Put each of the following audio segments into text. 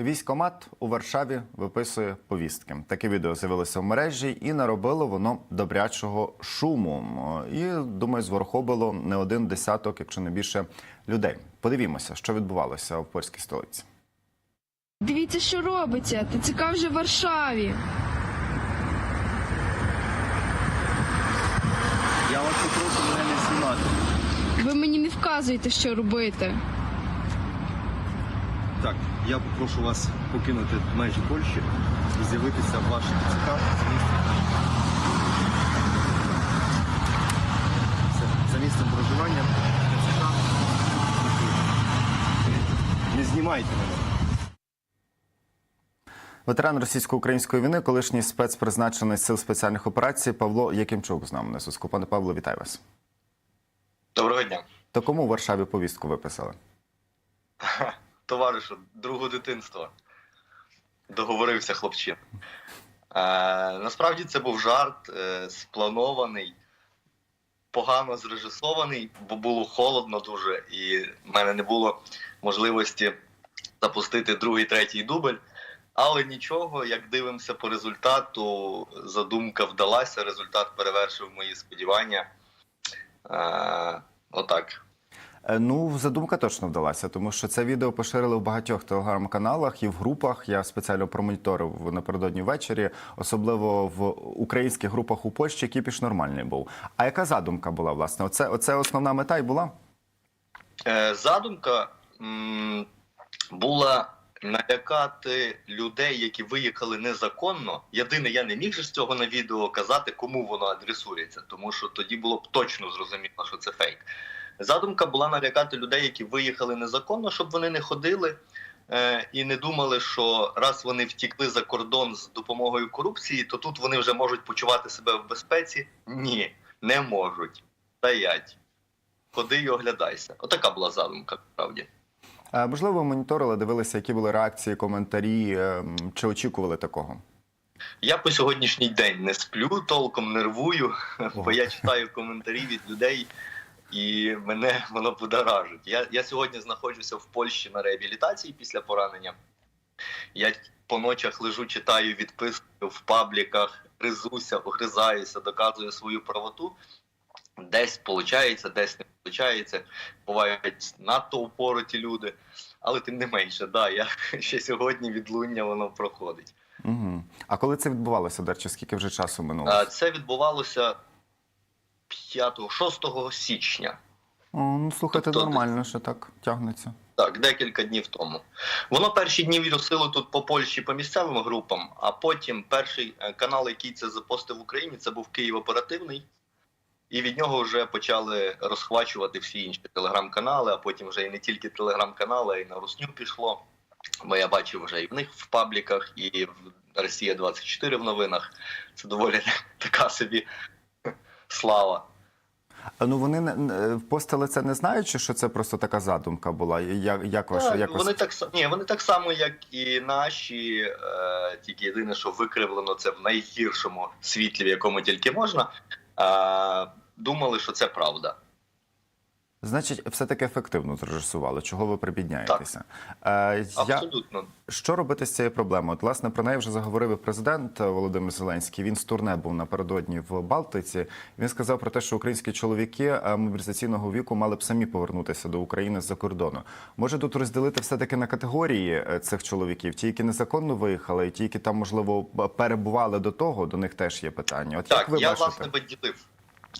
Військомат у Варшаві виписує повістки. Таке відео з'явилося в мережі і наробило воно добрячого шуму. І думаю, зворохобило не один десяток, якщо не більше людей. Подивімося, що відбувалося в польській столиці. Дивіться, що робиться. ТЦК вже в Варшаві. Я вас попрошу мене не знімати. Ви мені не вказуєте, що робити. Так, я попрошу вас покинути межі Польщі і з'явитися в ваш ТЦК за місцем. За місцем проживання Не знімайте мене. Ветеран російсько-української війни, колишній спецпризначений сил спеціальних операцій Павло Якимчук з нами на зв'язку. Пане Павло, вітаю вас. Доброго дня, То кому в Варшаві повістку виписали? товаришу, другу дитинства. Договорився хлопчин. Е, насправді це був жарт, е, спланований, погано зрежисований, бо було холодно дуже, і в мене не було можливості запустити другий, третій дубль. Але нічого, як дивимося по результату, задумка вдалася, результат перевершив мої сподівання. Е, отак. Е, Ну, задумка точно вдалася, тому що це відео поширили в багатьох телеграм-каналах і в групах. Я спеціально промоніторив напередодні ввечері, особливо в українських групах у Польщі. Кіпіш нормальний був. А яка задумка була власне? Оце, оце основна мета й була? Е, задумка м, була налякати людей, які виїхали незаконно. Єдине, я не міг же з цього на відео казати, кому воно адресується, тому що тоді було б точно зрозуміло, що це фейк. Задумка була налякати людей, які виїхали незаконно, щоб вони не ходили е, і не думали, що раз вони втікли за кордон з допомогою корупції, то тут вони вже можуть почувати себе в безпеці. Ні, не можуть. Стоять. Ходи і оглядайся. Отака була задумка, справді. Е, Можливо, моніторили, дивилися, які були реакції, коментарі, е, чи очікували такого? Я по сьогоднішній день не сплю, толком нервую, бо я читаю коментарі від людей, і мене воно будоражить. Я, я сьогодні знаходжуся в Польщі на реабілітації після поранення. Я по ночах лежу, читаю відписки в пабліках, гризуся, огризаюся, доказую свою правоту. Десь виходить, десь не виходить. Бувають надто упороті люди. Але тим не менше, да, я ще сьогодні відлуння воно проходить. Угу. А коли це відбувалося, до речі, скільки вже часу минуло? Це відбувалося 5-6 січня. О, ну слухайте, тобто- нормально, що так тягнеться. Так, декілька днів тому. Воно перші дні вірусило тут по Польщі по місцевим групам, а потім перший е, канал, який це запостив в Україні, це був Київ оперативний. І від нього вже почали розхвачувати всі інші телеграм-канали, а потім вже і не тільки телеграм-канали, а й на Русню пішло. Бо я бачив вже і в них в пабліках, і в Росія 24 в новинах. Це доволі така собі слава. Ну вони не- постили це не знаючи, що це просто така задумка була. Як, як ваша Так, як вони так ні, вони так само, як і наші, е, тільки єдине, що викривлено це в найгіршому світлі, в якому тільки можна. Е, думали, що це правда. Значить, все таки ефективно зрежисували. Чого ви прибідняєтеся? Е, я... Абсолютно. Що робити з цією проблемою? От, власне, про неї вже заговорив і президент Володимир Зеленський. Він з турне був напередодні в Балтиці. Він сказав про те, що українські чоловіки е, мобілізаційного віку мали б самі повернутися до України з-за кордону. Може тут розділити все таки на категорії е, цих чоловіків? Ті, які незаконно виїхали, і ті, які там можливо перебували до того, до них теж є питання. От Так, як ви я бачите? власне би ділив.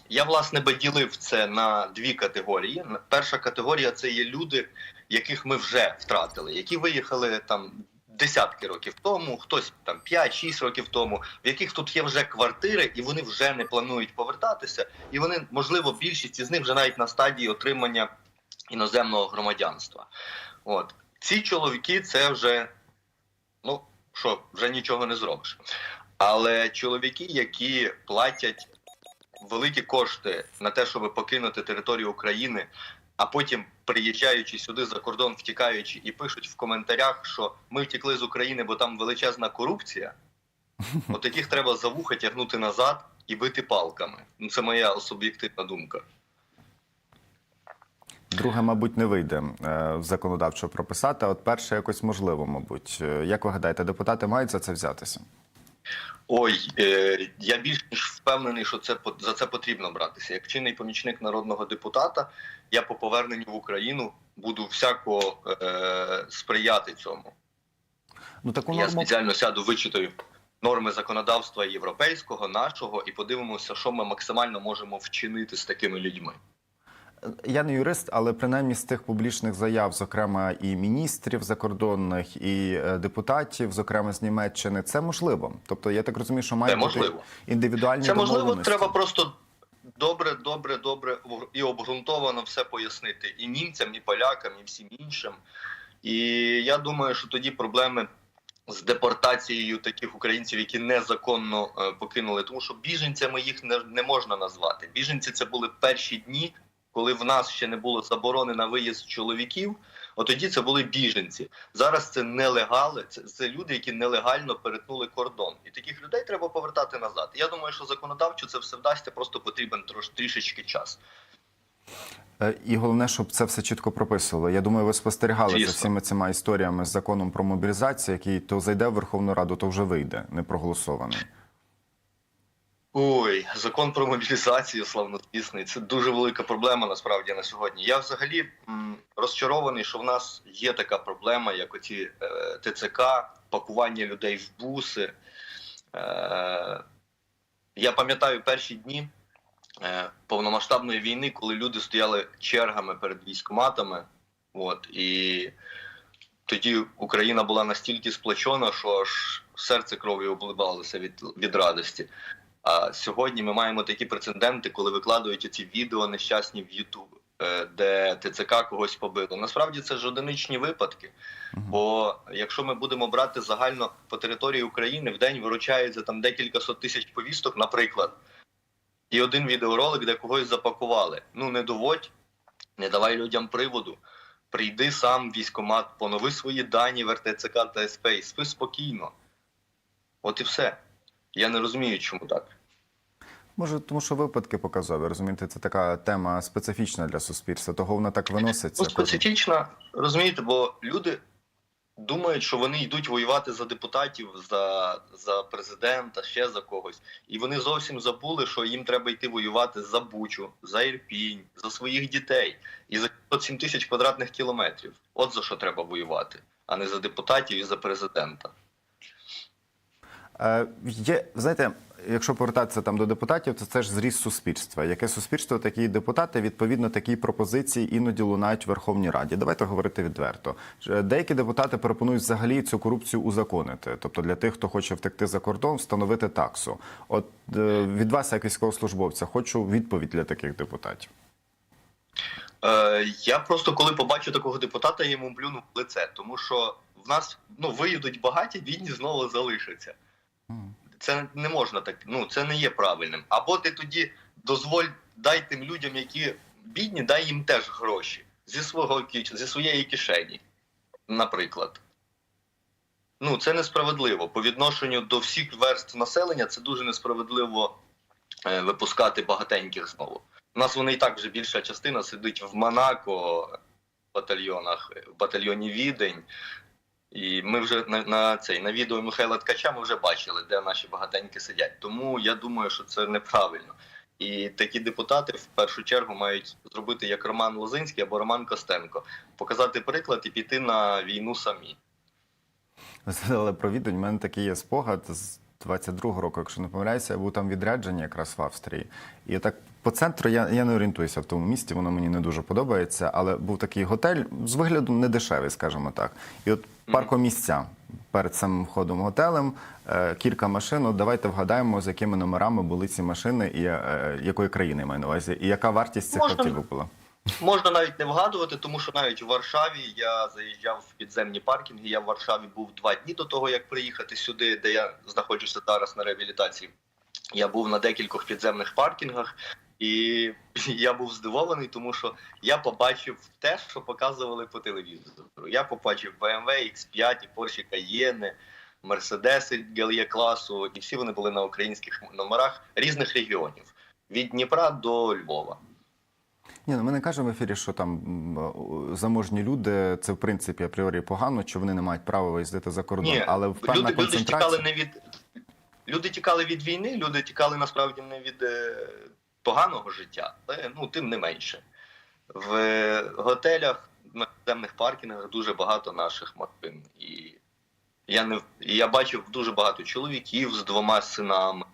Я власне би ділив це на дві категорії. Перша категорія це є люди, яких ми вже втратили, які виїхали там десятки років тому, хтось там 5-6 років тому, в яких тут є вже квартири, і вони вже не планують повертатися. І вони, можливо, більшість із них вже навіть на стадії отримання іноземного громадянства. От ці чоловіки, це вже ну що, вже нічого не зробиш. Але чоловіки, які платять великі кошти на те, щоб покинути територію України, а потім, приїжджаючи сюди за кордон, втікаючи, і пишуть в коментарях, що ми втекли з України, бо там величезна корупція. От таких треба за вуха тягнути назад і бити палками. Ну це моя суб'єктивна думка. Друге, мабуть, не вийде е, законодавчо прописати. А от перше якось можливо, мабуть. Е, Як ви гадаєте, депутати мають за це взятися? Ой, е, я більш ніж впевнений, що це за це потрібно братися. Як чинний помічник народного депутата, я по поверненню в Україну буду всяко е, сприяти цьому. Ну таку Я спеціально сяду, вичитаю норми законодавства європейського, нашого, і подивимося, що ми максимально можемо вчинити з такими людьми. Я не юрист, але принаймні з тих публічних заяв, зокрема і міністрів закордонних, і е, депутатів, зокрема з Німеччини, це можливо. Тобто, я так розумію, що має Це бути можливо. індивідуальні Це можливо, треба просто добре, добре, добре і обґрунтовано все пояснити і німцям, і полякам, і всім іншим. І я думаю, що тоді проблеми з депортацією таких українців, які незаконно е, покинули, тому що біженцями їх не можна назвати. Біженці це були перші дні, коли в нас ще не було заборони на виїзд чоловіків. От тоді це були біженці. Зараз це нелегали, це, це люди, які нелегально перетнули кордон. І таких людей треба повертати назад. Я думаю, що законодавчо це все вдасться, просто потрібен трош трішечки час. Е, І головне, щоб це все чітко прописували. Я думаю, ви спостерігали за Звісно. всіма цими історіями з законом про мобілізацію, який то зайде в Верховну Раду, то вже вийде, не проголосований. Ой, закон про мобілізацію, славнозвісний. Це дуже велика проблема насправді на сьогодні. Я взагалі розчарований, що в нас є така проблема, як оці е, ТЦК, пакування людей в буси. Е, я пам'ятаю перші дні е, повномасштабної війни, коли люди стояли чергами перед військоматами. От, і тоді Україна була настільки сплочена, що аж серце кров'ю обливалося від, від радості. А сьогодні ми маємо такі прецеденти, коли викладають ці відео нещасні в Ютуб, е, де ТЦК когось побило. Насправді це ж одиничні випадки. Бо якщо ми будемо брати загально по території України, в день виручається там декілька сот тисяч повісток, наприклад, і один відеоролик, де когось запакували. Ну не доводь, не давай людям приводу. Прийди сам в військкомат, понови свої дані в РТЦК та СП і спи спокійно. От і все. Я не розумію, чому так. Може, тому що випадки показові, розумієте, це така тема специфічна для суспільства, того вона так виноситься. Ну, специфічна, розумієте, бо люди думають, що вони йдуть воювати за депутатів, за, за президента, ще за когось. І вони зовсім забули, що їм треба йти воювати за Бучу, за Ірпінь, за своїх дітей і за 7 тисяч квадратних кілометрів. От за що треба воювати, а не за депутатів і за президента. Е, Є, знаєте, якщо повертатися там до депутатів, то це ж зріст суспільства. Яке суспільство, такі депутати, відповідно, такі пропозиції іноді лунають в Верховній Раді. Давайте говорити відверто. Е, Деякі депутати пропонують взагалі цю корупцію узаконити. Тобто для тих, хто хоче втекти за кордон, встановити таксу. От е, від вас, як військовослужбовця, хочу відповідь для таких депутатів. Е, я просто коли побачу такого депутата, я йому плюну в лице, тому що в нас ну виїдуть багаті, бідні знову залишаться. Це не можна так. Ну це не є правильним. Або ти тоді дозволь дай тим людям, які бідні, дай їм теж гроші зі свого зі своєї кишені, наприклад. Ну це несправедливо. По відношенню до всіх верств населення це дуже несправедливо е, випускати багатеньких знову. У нас вони і так вже більша частина сидить в Монако в батальйонах, в батальйоні Відень. І ми вже на, на цей на відео Михайла Ткача ми вже бачили, де наші багатенькі сидять. Тому я думаю, що це неправильно. І такі депутати в першу чергу мають зробити як Роман Лозинський або Роман Костенко, показати приклад і піти на війну самі. Згадали про відень. У мене такий є спогад з 22-го року, якщо не помиляюся, я був там відрядження якраз в Австрії. І я так по центру я, я не орієнтуюся в тому місті, воно мені не дуже подобається, але був такий готель з виглядом не дешевий, скажімо так. І от паркомісця перед самим входом готелем, е, кілька машин. От давайте вгадаємо, з якими номерами були ці машини і е, якої країни маю на увазі, і яка вартість цих автівок була. Можна навіть не вгадувати, тому що навіть у Варшаві я заїжджав в підземні паркінги. Я в Варшаві був два дні до того, як приїхати сюди, де я знаходжуся зараз на реабілітації. Я був на декількох підземних паркінгах, і я був здивований, тому що я побачив те, що показували по телевізору. Я побачив BMW X5, і Porsche Cayenne, Мерседеси Гелія класу, і всі вони були на українських номерах різних регіонів від Дніпра до Львова. Ні, ну ми не кажемо в ефірі, що там заможні люди це в принципі апріорі погано, що вони не мають права виїздити за кордон. Ні, але певна люди, люди тікали не від люди тікали від війни, люди тікали насправді не від е, поганого життя, але ну тим не менше. В готелях, на підземних паркінгах дуже багато наших машин. І я не я бачив дуже багато чоловіків з двома синами,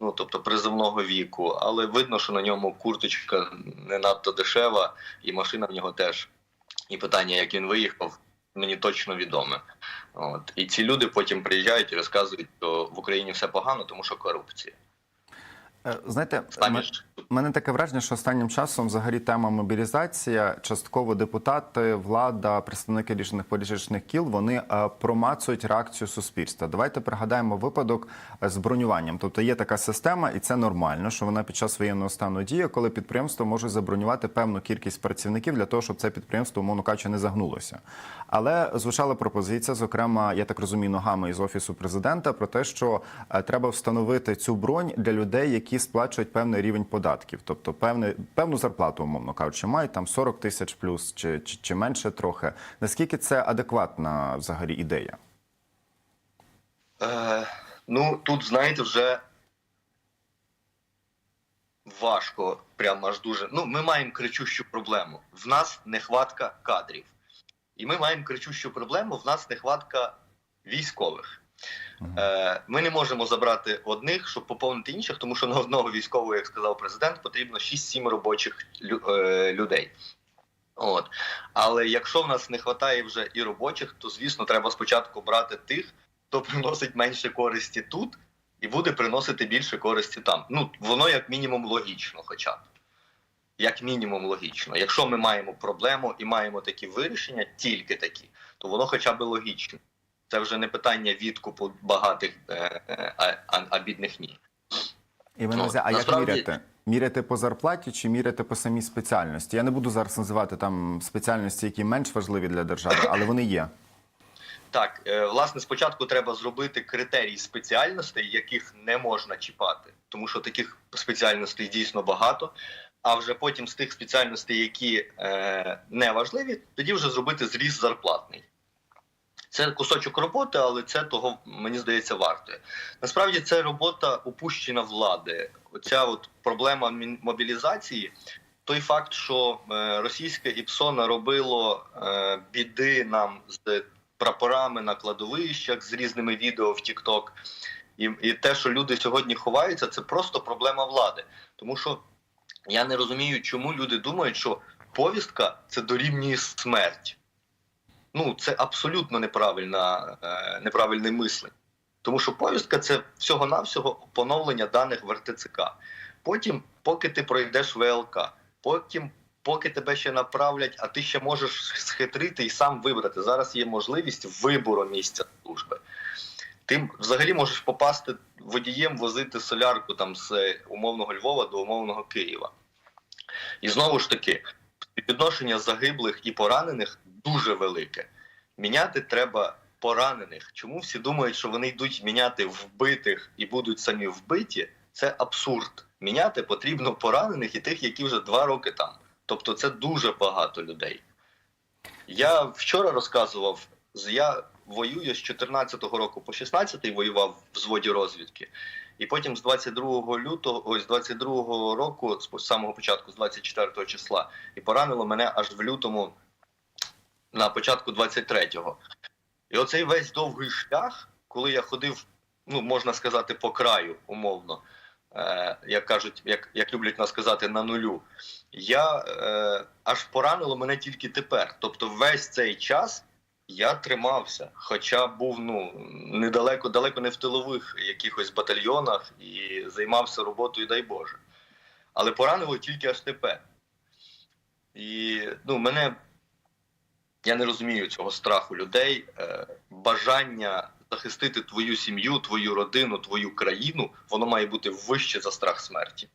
ну тобто призовного віку, але видно, що на ньому курточка не надто дешева, і машина в нього теж. І питання, як він виїхав, мені точно відоме. От. І ці люди потім приїжджають і розказують, що в Україні все погано, тому що корупція. Е, Знаєте, мене таке враження, що останнім часом взагалі тема мобілізація, частково депутати, влада, представники рішених політичних кіл, вони е, промацують реакцію суспільства. Давайте пригадаємо випадок е, з бронюванням. Тобто є така система, і це нормально, що вона під час воєнного стану діє, коли підприємство може забронювати певну кількість працівників для того, щоб це підприємство, умовно кажучи, не загнулося. Але звучала пропозиція, зокрема, я так розумію, ногами із офісу президента, про те, що е, треба встановити цю бронь для людей, які сплачують певний рівень податків, тобто певне, певну зарплату, умовно кажучи, мають там 40 тисяч плюс чи, чи, чи менше трохи. Наскільки це адекватна взагалі ідея? Е, ну, тут, знаєте, вже важко, прямо аж дуже. Ну, ми маємо кричущу проблему. В нас нехватка кадрів. І ми маємо кричущу проблему, в нас нехватка військових. Е, ми не можемо забрати одних, щоб поповнити інших, тому що на одного військового, як сказав президент, потрібно 6-7 робочих е, людей. От. Але якщо в нас не вистачає вже і робочих, то звісно треба спочатку брати тих, хто приносить менше користі тут і буде приносити більше користі там. Ну, воно як мінімум логічно, хоча б. Як мінімум логічно. Якщо ми маємо проблему і маємо такі вирішення, тільки такі, то воно хоча б логічно. Це вже не питання відкупу багатих, е, е, а, а, а бідних ні. І ви Ну, а як насправді- міряти? Міряти по зарплаті чи міряти по самій спеціальності? Я не буду зараз називати там спеціальності, які менш важливі для держави, але вони є. Так, е, власне, спочатку треба зробити критерій спеціальностей, яких не можна чіпати, тому що таких спеціальностей дійсно багато. А вже потім з тих спеціальностей, які е, не важливі, тоді вже зробити зріз зарплатний. Це кусочок роботи, але це того, мені здається, вартує. Насправді це робота упущена влади. Оця от проблема мобілізації, той факт, що е, російське ІПСО наробило е, біди нам з прапорами на кладовищах з різними відео в TikTok. І, і те, що люди сьогодні ховаються, це просто проблема влади. Тому що я не розумію, чому люди думають, що повістка це дорівнює смерть. Ну, це абсолютно неправильна, е, неправильне мислення. Тому що повістка це всього-навсього поновлення даних в РТЦК. Потім, поки ти пройдеш ВЛК, потім, поки тебе ще направлять, а ти ще можеш схитрити і сам вибрати. Зараз є можливість вибору місця служби. Ти взагалі можеш попасти водієм, возити солярку там з умовного Львова до умовного Києва. І знову ж таки, співвідношення загиблих і поранених дуже велике. Міняти треба поранених. Чому всі думають, що вони йдуть міняти вбитих і будуть самі вбиті? Це абсурд. Міняти потрібно поранених і тих, які вже два роки там. Тобто це дуже багато людей. Я вчора розказував, я воюю з 14-го року по 16-й воював в взводі розвідки. І потім з 22 лютого, з 22 року, з самого початку, з 24 числа, і поранило мене аж в лютому на початку 23-го. І оцей весь довгий шлях, коли я ходив, ну можна сказати, по краю, умовно, е, як кажуть, як, як люблять нас сказати, на нулю, я е, аж поранило мене тільки тепер. Тобто, весь цей час я тримався, хоча був ну недалеко, далеко не в тилових якихось батальйонах і займався роботою, дай Боже. Але поранило тільки аж тепер. І ну, мене я не розумію цього страху людей, е, бажання захистити твою сім'ю, твою родину, твою країну, воно має бути вище за страх смерті.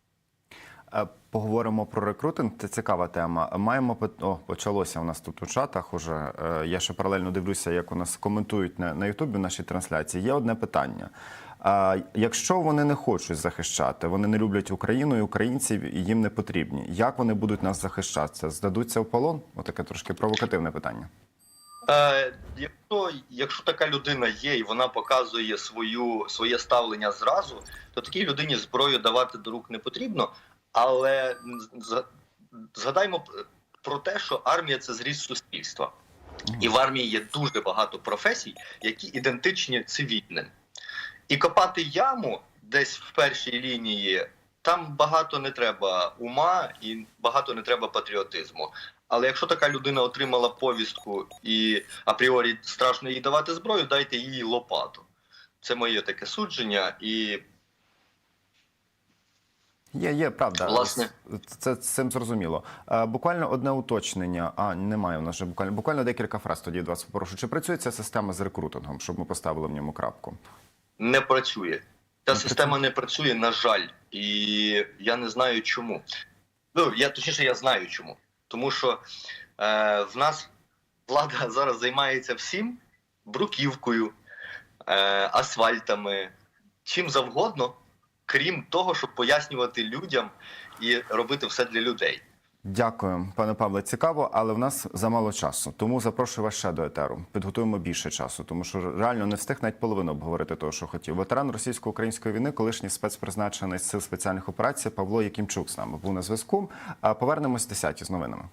Е, Поговоримо про рекрутинг. Це цікава тема. Маємо О, почалося у нас тут у чатах. Уже Е, я ще паралельно дивлюся, як у нас коментують на, Ютубі в нашій трансляції. Є одне питання. А якщо вони не хочуть захищати, вони не люблять Україну і українців, і їм не потрібні. Як вони будуть нас захищати? Здадуться в полон? Отаке трошки провокативне питання. Е, якщо, якщо така людина є і вона показує свою, своє ставлення зразу, то такій людині зброю давати до рук не потрібно. Але згадаймо про те, що армія це зріз суспільства. І в армії є дуже багато професій, які ідентичні цивільним. І копати яму десь в першій лінії, там багато не треба ума і багато не треба патріотизму. Але якщо така людина отримала повістку і апріорі страшно їй давати зброю, дайте їй лопату. Це моє таке судження, і Є, є, правда. Власне. Це з цим зрозуміло. Буквально одне уточнення. А, немає у нас вже буквально, буквально декілька фраз тоді вас попрошу. Чи працює ця система з рекрутингом, щоб ми поставили в ньому крапку? не працює. Ця Не система не працює, на жаль, і я не знаю чому. Ну, я точніше, я знаю чому. Тому що е, в нас влада зараз займається всім бруківкою, е, асфальтами, чим завгодно, крім того, щоб пояснювати людям і робити все для людей. Дякую, пане Павле. Цікаво, але в нас замало часу. Тому запрошую вас ще до етеру. Підготуємо більше часу, тому що реально не встиг навіть половину обговорити того, що хотів. Ветеран російсько-української війни, колишній спецпризначений сил спеціальних операцій Павло Якимчук з нами був на зв'язку. Повернемось 10 з новинами.